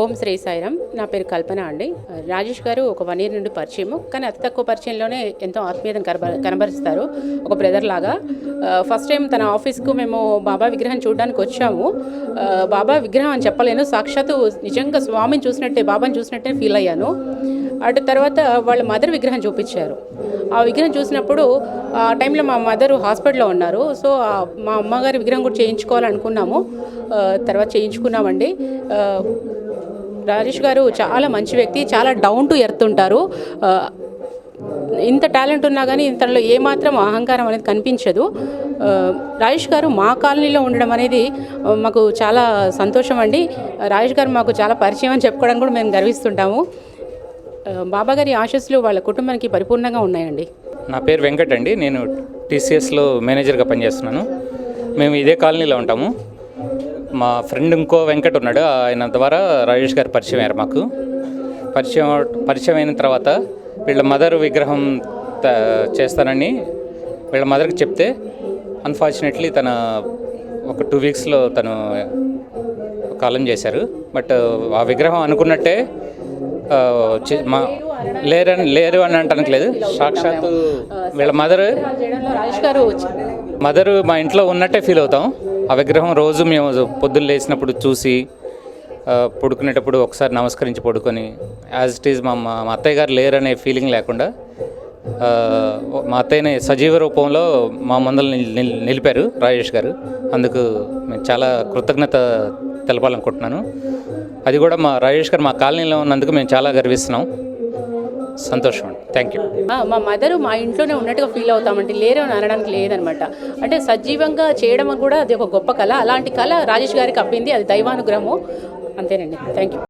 ఓం శ్రీ సాయిరామ్ నా పేరు కల్పన అండి. రాజేష్ గారు ఒక వన్ ఇయర్ నుండి పరిచయము. కానీ అతి తక్కువ పరిచయంలోనే ఎంతో ఆత్మీయతను కనబ కనబరుస్తారు. ఒక బ్రదర్ లాగా. ఫస్ట్ టైం తన ఆఫీస్కు మేము బాబా విగ్రహం చూడడానికి వచ్చాము. బాబా విగ్రహం అని చెప్పలేను. సాక్షాత్తు నిజంగా స్వామిని చూసినట్టే బాబాని చూసినట్టే ఫీల్ అయ్యాను. అటు తర్వాత వాళ్ళ మదర్ విగ్రహం చూపించారు. ఆ విగ్రహం చూసినప్పుడు ఆ టైంలో మా మదర్ హాస్పిటల్లో ఉన్నారు. సో మా అమ్మగారి విగ్రహం కూడా చేయించుకోవాలనుకున్నాము. తర్వాత చేయించుకున్నామండి. రాజేష్ గారు చాలా మంచి వ్యక్తి చాలా డౌన్ టు ఎర్త్ ఉంటారు. ఇంత టాలెంట్ ఉన్నా కానీ ఇంతలో ఏమాత్రం అహంకారం అనేది కనిపించదు. రాజేష్ గారు మా కాలనీలో ఉండడం అనేది మాకు చాలా సంతోషం అండి. రాజేష్ గారు మాకు చాలా పరిచయం అని చెప్పుకోవడానికి కూడా మేము గర్విస్తుంటాము. బాబా గారి ఆశస్సులు వాళ్ళ కుటుంబానికి పరిపూర్ణంగా ఉన్నాయండి. నా పేరు వెంకట్ అండి. నేను టీసీఎస్లో మేనేజర్గా పనిచేస్తున్నాను. మేము ఇదే కాలనీలో ఉంటాము. మా ఫ్రెండ్ ఇంకో వెంకట్ ఉన్నాడు. ఆయన ద్వారా రాజేష్ గారు పరిచయం అయ్యారు మాకు. పరిచయం పరిచయం అయిన తర్వాత వీళ్ళ మదర్ విగ్రహం చేస్తానని వీళ్ళ మదర్కి చెప్తే అన్ఫార్చునేట్లీ తన ఒక టూ వీక్స్లో తను కాలం చేశారు. బట్ ఆ విగ్రహం అనుకున్నట్టే మా లేరని లేరు అని అంటానికి లేదు. సాక్షాత్తు వీళ్ళ మదర్ మదర్ మా ఇంట్లో ఉన్నట్టే ఫీల్ అవుతాం. ఆ విగ్రహం రోజు మేము పొద్దున్న లేచినప్పుడు చూసి పడుకునేటప్పుడు ఒకసారి నమస్కరించి పడుకొని యాజ్ ఇట్ ఈజ్ మా మా అత్తయ్య గారు లేరనే ఫీలింగ్ లేకుండా మా అత్తయ్యని సజీవ రూపంలో మా మందులు నిలిపారు రాజేష్ గారు. అందుకు మేము చాలా కృతజ్ఞత తెలపాలనుకుంటున్నాను. అది కూడా మా రాజేష్ గారు మా కాలనీలో ఉన్నందుకు మేము చాలా గర్విస్తున్నాం. సంతోషం అండి. థ్యాంక్ యూ మా మదర్ మా ఇంట్లోనే ఉన్నట్టుగా ఫీల్ అవుతామంటే లేరు అని అనడానికి లేదనమాట. అంటే సజీవంగా చేయడం కూడా అది ఒక గొప్ప కళ. అలాంటి కళ రాజేష్ గారికి అప్పింది. అది దైవానుగ్రహము. అంతేనండి. Thank you